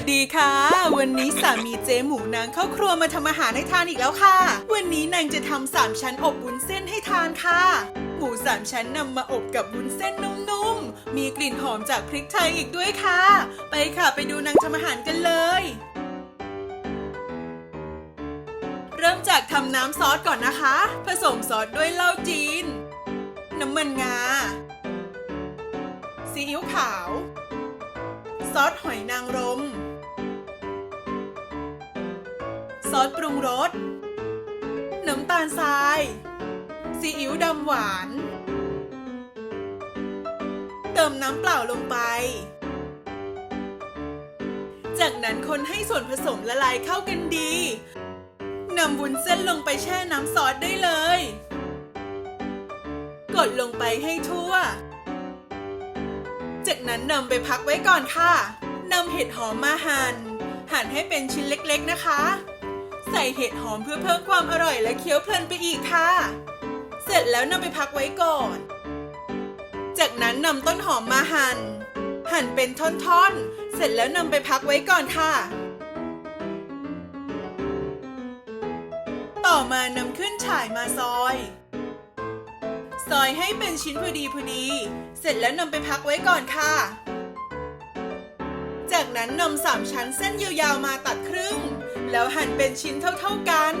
วัสดีค่ะ วันนี้สามีเจ๊หมูนางเข้าครัวมาทำอาหารให้ทานอีกแล้วค่ะ วันนี้นางจะทำสามชั้นอบวุ้นเส้นให้ทานค่ะ หมูสามชั้นนำมาอบกับวุ้นเส้นนุ่มๆ มีกลิ่นหอมจากพริกไทยอีกด้วยค่ะ ไปค่ะไปดูนางทำอาหารกันเลย เริ่มจากทำน้ำซอสก่อนนะคะ ผสมซอสด้วยเหล้าจีน น้ำมันงา ซีอิ๊วขาว ซอสหอยนางรม ซอสปรุงรส น้ำตาลทราย ซีอิ๊วดำหวาน เติมน้ำเปล่าลงไป จากนั้นคนให้ส่วนผสมละลายเข้ากันดีนำวุ้นเส้นลงไปแช่น้ำซอสได้เลย กดลงไปให้ทั่ว จากนั้นนำไปพักไว้ก่อนค่ะนำเห็ดหอมมาหัน่นหั่นให้เป็นชิ้นเล็กๆนะคะ ใส่เห็ดหอมเพื่อเพิ่มความอร่อยและเคี้ยวเพลินไปอีกค่ะ เสร็จแล้วนำไปพักไว้ก่อน จากนั้นนำต้นหอมมาหั่น หั่นเป็นท่อนๆ เสร็จแล้วนำไปพักไว้ก่อนค่ะ ต่อมานำขึ้นฉ่ายมาซอย ซอยให้เป็นชิ้นพอดีพอดี เสร็จแล้วนำไปพักไว้ก่อนค่ะ จากนั้นนำสามชั้นเส้นยาวๆมาตัดครึ่ง แล้วหั่นเป็นชิ้นเท่าๆกัน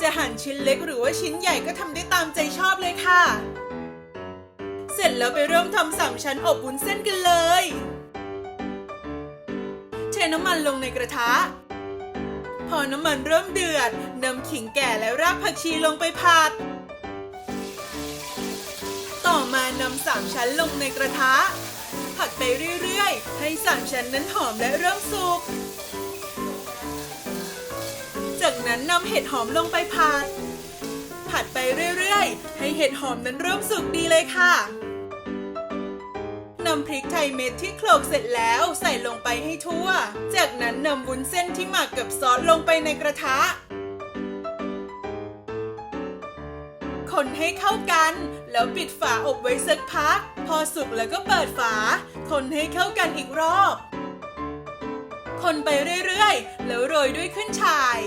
จะหั่นชิ้นเล็กหรือว่าชิ้นใหญ่ก็ทำได้ตามใจชอบเลยค่ะ เสร็จแล้วไปเริ่มทำสามชั้นอบวุ้นเส้นกันเลยเทน้ำมันลงในกระทะ พอน้ำมันเริ่มเดือดนำขิงแก่และรากผักชีลงไปผัด ต่อมานำสามชั้นลงในกระทะ ผัดไปเรื่อยๆ ให้สามชั้นนั้นหอมและเริ่มสุก จากนั้นนำเห็ดหอมลงไปผัด ผัดไปเรื่อยๆ ให้เห็ดหอมนั้นเริ่มสุกดีเลยค่ะนำพริกไทยเม็ดที่โขลกเสร็จแล้วใส่ลงไปให้ทั่ว จากนั้นนำวุ้นเส้นที่หมักกับซอสลงไปในกระทะ คนให้เข้ากัน แล้วปิดฝาอบไว้สักพัก พอสุกแล้วก็เปิดฝา คนให้เข้ากันอีกรอบ คนไปเรื่อยๆ แล้วโรยด้วยขึ้นฉ่าย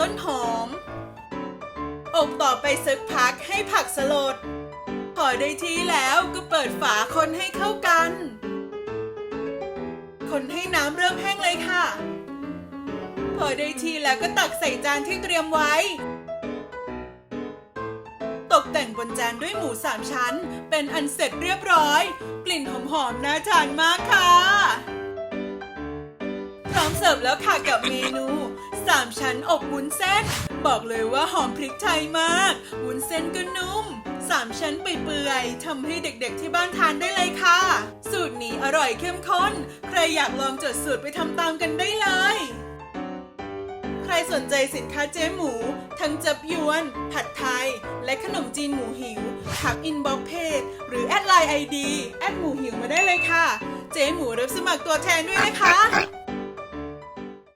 ต้นหอม อบต่อไปสักพักให้ผักสลด พอได้ที่แล้วก็เปิดฝาคนให้เข้ากัน คนให้น้ำเริ่มแห้งเลยค่ะ พอได้ทีแล้วก็ตักใส่จานที่เตรียมไว้ กแต่งบนจานด้วยหมูสามชั้น เป็นอันเสร็จเรียบร้อย กลิ่นหอมๆน่าทานมากค่ะ พร้อมเสิร์ฟแล้วค่ะกับเมนูสามชั้นอบวุ้นเส้น บอกเลยว่าหอมพริกไทยมากวุ้นเส้นก็นุ่มสามชั้นเปื่อยๆทำให้เด็กๆที่บ้านทานได้เลยค่ะ สูตรนี้อร่อยเข้มข้น ใครอยากลองจดสูตรไปทำตามกันได้เลย รสนใจสินค้าเจ๊หมู ทั้งจับยวน ผัดไทย และขนมจีนหมูหิวทักอินบ็อกเพจ หรือแอดไลน์ไอดีแอดหมูหิวมาได้เลยค่ะ เจ๊หมูรับสมัครตัวแทนด้วยนะคะ